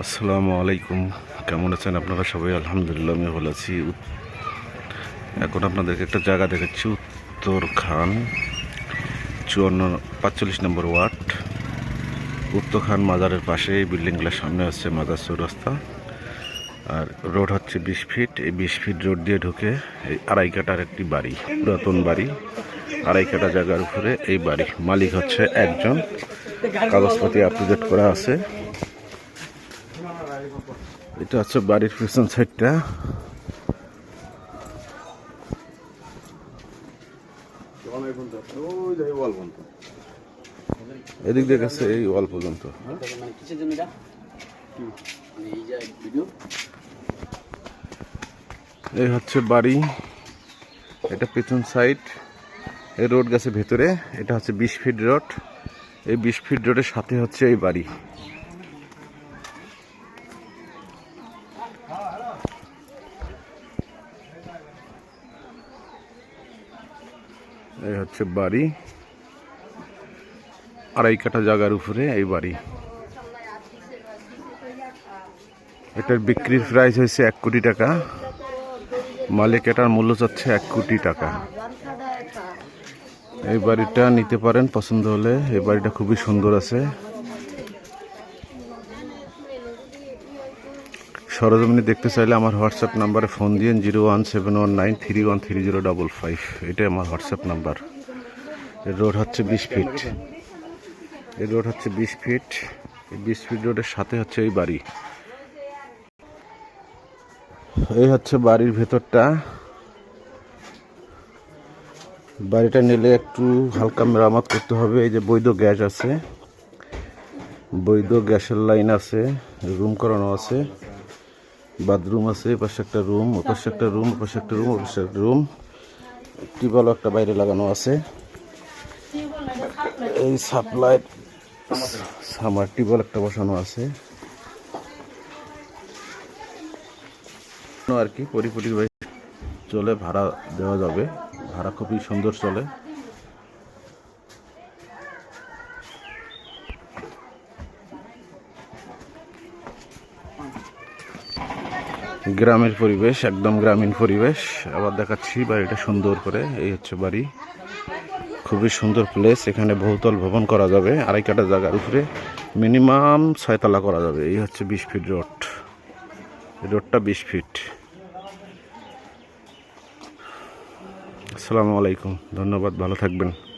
আসসালামু আলাইকুম। কেমন আছেন আপনারা সবাই? আলহামদুলিল্লাহ আমি ভালো আছি। এখন আপনাদেরকে একটা জায়গা দেখাচ্ছি উত্তর খান চুয়ান্ন, পাঁচচল্লিশ নম্বর ওয়ার্ড। উত্তর খান মাজারের পাশে এই বিল্ডিংগুলোর সামনে আছে মাজার চৌরাস্তা। আর রোড হচ্ছে বিশ ফিট। এই বিশ ফিট রোড দিয়ে ঢুকে এই আড়াই কাটার একটি বাড়ি, পুরাতন বাড়ি। আড়াই কাটা জায়গার উপরে এই বাড়ি মালিক হচ্ছে একজন। কাগজপাতি আপ করা আছে। এটা হচ্ছে বাড়ির পিছন সাইডটা। এদিক দিয়ে গেছে এই ওয়াল পর্যন্ত। এই হচ্ছে বাড়ি। এটা পেছন সাইড। এই রোড গেছে ভেতরে। এটা হচ্ছে বিশ ফিট রোড। এই বিশ ফিট রোডের সাথে হচ্ছে এই বাড়ি। এই হচ্ছে বাড়ি। আড়াই কাঠা জায়গার উপরে এই বাড়ি। এটার বিক্রির প্রাইস হয়েছে এক কোটি টাকা। মালিক এটার মূল্য চাচ্ছে এক কোটি টাকা। এই বাড়িটা নিতে পারেন, পছন্দ হলে। এই বাড়িটা খুবই সুন্দর আছে। সরজমিনে দেখতে চাইলে আমার হোয়াটসঅ্যাপ নাম্বারে ফোন দিন zero one seven one nine three one three zero double five. এটাই আমার হোয়াটসঅ্যাপ নাম্বার। এর রোড হচ্ছে বিশ ফিট। এই রোড হচ্ছে বিশ ফিট। এই বিশ ফিট রোডের সাথে হচ্ছে এই বাড়ি। এই হচ্ছে বাড়ির ভেতরটা। বাড়িটা নিলে একটু হালকা মেরামত করতে হবে। এই যে বৈধ গ্যাস আছে। বৈধ গ্যাসের লাইন আছে। রুম করানো আছে। বাথরুম আছে এপাশে একটা রুম ওপাশে একটা রুম ওপাশে একটা রুম ওপাশে একটা রুম। টিউবওয়েল একটা বাইরে লাগানো আছে। এই সাপ্লাই সামার টিউবওয়েল একটা বসানো আছে। আর কি পরিপরি চলে, ভাড়া দেওয়া যাবে। ভাড়া খুবই সুন্দর চলে। গ্রামের পরিবেশ, একদম গ্রামীণ পরিবেশ। আবার দেখাচ্ছি বাড়িটা সুন্দর করে। এই হচ্ছে বাড়ি। খুবই সুন্দর প্লেস এখানে বহুতল ভবন করা যাবে। আড়াই কাটা জায়গার উপরে মিনিমাম ছয়তলা করা যাবে। এই হচ্ছে বিশ ফিট রোড। রোডটা বিশ ফিট আসসালামু আলাইকুম। ধন্যবাদ। ভালো থাকবেন।